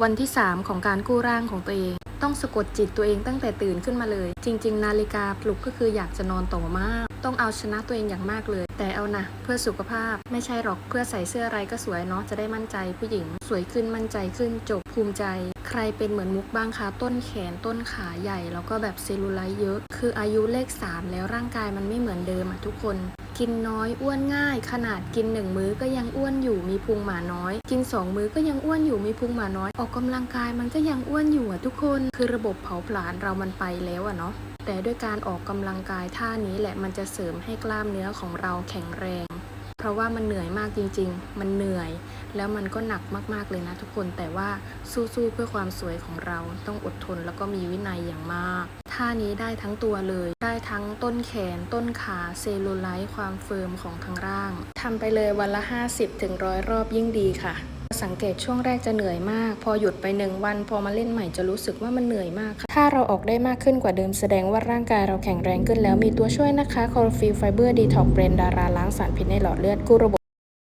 วันที่ 3 ของการกู้ร่างของตัวเอง ต้องสะกดจิตตัวเองตั้งแต่ตื่นขึ้นมาเลย จริง ๆ นาฬิกาปลุกก็คืออยากจะนอนต่อมาก ต้องเอาชนะตัวเองอย่างมากเลย แต่เอานะเพื่อสุขภาพไม่ใช่หรอกเพื่อใส่เสื้ออะไรก็สวยเนาะจะได้มั่นใจผู้หญิง สวยขึ้นมั่นใจขึ้นจบภูมิใจใครเป็นเหมือนมุกบ้างคะต้นแขนต้นขาใหญ่ แล้วก็แบบเซลลูไลท์เยอะ คืออายุเลข 3 แล้วร่างกายมันไม่เหมือนเดิมอะทุกคน กินน้อยอ้วนง่าย ขนาดกินหนึ่งมื้อก็ยังอ้วนอยู่มีพุงหมาน้อย กินสองมื้อก็ยังอ้วนอยู่มีพุงหมาน้อย ออกกำลังกายมันก็ยังอ้วนอยู่อะทุกคน คือระบบเผาผลาญเรามันไปแล้วอะเนาะแต่ด้วยการออกกำลังกายท่านี้แหละมันจะเสริมให้กล้ามเนื้อของเราแข็งแรง เพราะว่ามันเหนื่อยมากจริง ๆ มันเหนื่อย แล้วมันก็หนักมากๆเลยนะทุกคนแต่ว่าสู้ๆเพื่อความสวยของเราต้องอดทนแล้วก็มีวินัยอย่างมากานี้ได้ทั้งตัวเลย ได้ทั้งต้นแขน ต้นขาเซลลูไลท์ความเฟิร์มของทางร่างทำไปเลยวันละ 50ถึงร้อยรอบยิ่งดีค่ะ สังเกตช่วงแรกจะเหนื่อยมาก พอหยุดไปหนึ่งวัน พอมาเล่นใหม่จะรู้สึกว่ามันเหนื่อยมากค่ะ ถ้าเราออกได้มากขึ้นกว่าเดิมแสดงว่าร่างกายเราแข็งแรงขึ้นแล้วมีตัวช่วยนะคะคอร์ฟิลไฟเบอร์ดีท็อกเบรนดาราล้างสารพิษในหลอดเลือดกู้ระบบ